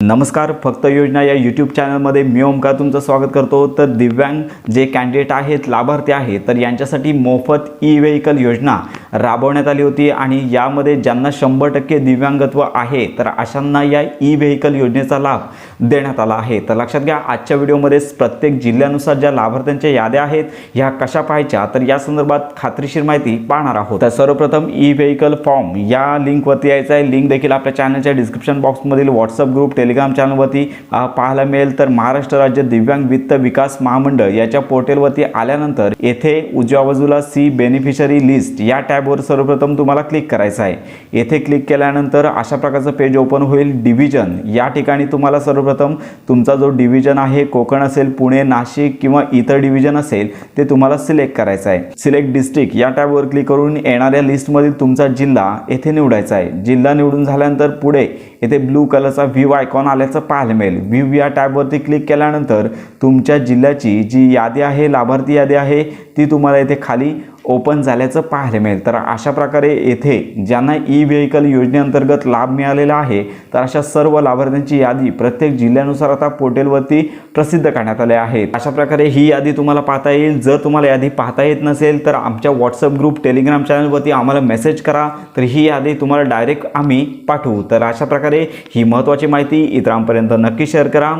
नमस्कार फक्त योजना या यूट्यूब चॅनलमध्ये मी ओमकार तुमचं स्वागत करतो. तर दिव्यांग जे कॅन्डिडेट आहेत लाभार्थी आहेत तर यांच्यासाठी मोफत ई व्हेकल योजना राबवण्यात आली होती आणि यामध्ये ज्यांना शंभर टक्के दिव्यांगत्व आहे तर अशांना या ई व्हेकल योजनेचा लाभ देण्यात आला आहे. तर लक्षात घ्या आजच्या व्हिडिओमध्ये प्रत्येक जिल्ह्यानुसार ज्या लाभार्थ्यांच्या याद्या आहेत ह्या कशा पाहायच्या? तर या संदर्भात खात्रीशीर माहिती पाहणार आहोत. तर सर्वप्रथम ई व्हेकल फॉर्म या लिंकवरती यायचं आहे. लिंक देखील आपल्या चॅनलच्या डिस्क्रिप्शन बॉक्समधील व्हॉट्सअप ग्रुप टेलिग्राम चॅनलवरती पाहायला मिळेल. तर महाराष्ट्र राज्य दिव्यांग वित्त विकास महामंडळ याच्या पोर्टलवरती आल्यानंतर येथे उजव्या बाजूला सी बेनिफिशरी लिस्ट या टॅबवर सर्वप्रथम तुम्हाला क्लिक करायचं आहे. येथे क्लिक केल्यानंतर अशा प्रकारचं पेज ओपन होईल. डिव्हिजन या ठिकाणी तुम्हाला सर्वप्रथम तुमचा जो डिव्हिजन आहे कोकण असेल पुणे नाशिक किंवा इतर डिव्हिजन असेल ते तुम्हाला सिलेक्ट करायचं आहे. सिलेक्ट डिस्ट्रिक्ट या टॅबवर क्लिक करून येणाऱ्या लिस्टमधील तुमचा जिल्हा येथे निवडायचा आहे. जिल्हा निवडून झाल्यानंतर पुढे येथे ब्लू कलरचा व्ह्यू आयकॉन आल्याचं पाहायला मिळेल. व्ह्यू या टॅबवरती क्लिक केल्यानंतर तुमच्या जिल्ह्याची जी यादी आहे लाभार्थी यादी आहे ती तुम्हाला येथे खाली ओपन झाल्याचं पाहायला मिळेल. तर अशा प्रकारे येथे ज्यांना ई व्हेकल योजनेअंतर्गत लाभ मिळालेला आहे तर अशा सर्व लाभार्थ्यांची यादी प्रत्येक जिल्ह्यानुसार आता पोर्टलवरती प्रसिद्ध करण्यात आले आहे. अशा प्रकारे ही यादी तुम्हाला पाहता येईल. जर तुम्हाला यादी पाहता येत नसेल तर आमच्या व्हॉट्सअप ग्रुप टेलिग्राम चॅनलवरती आम्हाला मेसेज करा. तर ही यादी तुम्हाला डायरेक्ट आम्ही पाठवू. तर अशा प्रकारे ही महत्त्वाची माहिती इतरांपर्यंत नक्की शेअर करा.